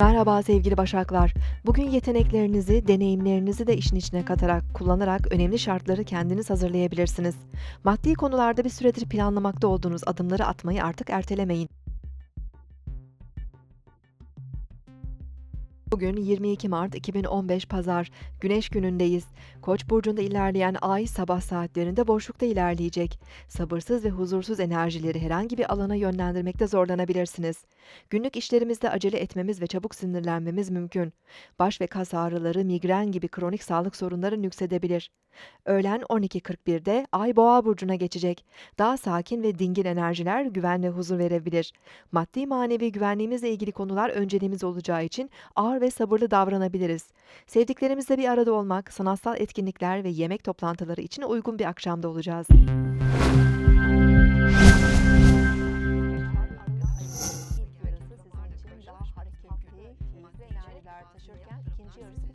Merhaba sevgili Başaklar. Bugün yeteneklerinizi, deneyimlerinizi de işin içine katarak, kullanarak önemli şartları kendiniz hazırlayabilirsiniz. Maddi konularda bir süredir planlamakta olduğunuz adımları atmayı artık ertelemeyin. Bugün 22 Mart 2015 Pazar, Güneş günündeyiz. Koç burcunda ilerleyen ay sabah saatlerinde boşlukta ilerleyecek. Sabırsız ve huzursuz enerjileri herhangi bir alana yönlendirmekte zorlanabilirsiniz. Günlük işlerimizde acele etmemiz ve çabuk sinirlenmemiz mümkün. Baş ve kas ağrıları, migren gibi kronik sağlık sorunları nüksedebilir. Öğlen 12.41'de Ay Boğa burcuna geçecek. Daha sakin ve dingin enerjiler güven ve huzur verebilir. Maddi manevi güvenliğimizle ilgili konular önceliğimiz olacağı için ağır ve sabırlı davranabiliriz. Sevdiklerimizle bir arada olmak, sanatsal etkinlikler ve yemek toplantıları için uygun bir akşamda olacağız. Taşırken ikinci yarısı